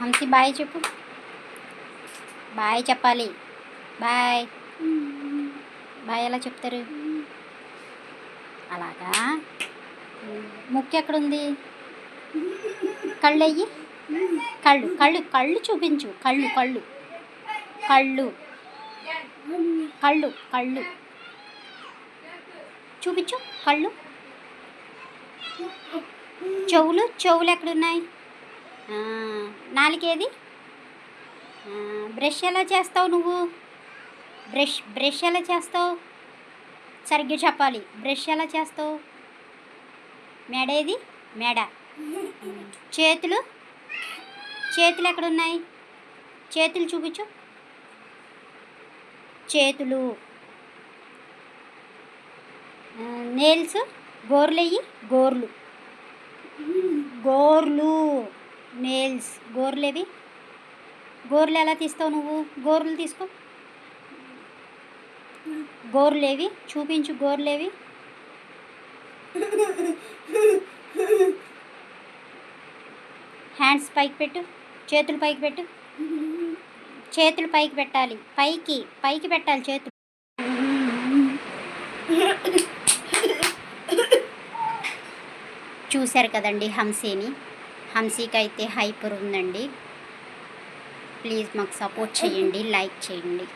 హంసి bye చెప్పు. Bye చెప్పాలి. Bye. Bye ఎలా చెప్తారు? అలాగా. ముక్కు ఎక్కడుంది? కళ్ళు అయ్యి. కళ్ళు కళ్ళు కళ్ళు చూపించు. కళ్ళు కళ్ళు. కళ్ళు. కళ్ళు కళ్ళు. చూపించు కళ్ళు. చెవులు చెవులు ఎక్కడున్నాయి? నాలుగేది? బ్రష్ ఎలా చేస్తావు నువ్వు? బ్రష్ బ్రష్ ఎలా చేస్తావు? సరిగ్గా చెప్పాలి. బ్రష్ ఎలా చేస్తావు? మెడేది? మెడ. చేతులు? చేతులు ఎక్కడున్నాయి? చేతులు చూపించు. చేతులు. నేల్స్ గోర్లెయ్యి గోర్లు. గోర్లు నేల్స్ గోర్లేవి. గోర్లు ఎలా తీస్తావు నువ్వు? గోర్లు తీసుకో. గోర్లేవి చూపించు గోర్లేవి. హ్యాండ్స్ పైకి పెట్టు చేతులు పైకి పెట్టు. చేతులు పైకి పెట్టాలి. పైకి పైకి పెట్టాలి చేతులు. చూశారు కదండి హంసీని. హంసీకి అయితే హైపర్ ఉందండి. ప్లీజ్ మాకు సపోర్ట్ చేయండి లైక్ చేయండి.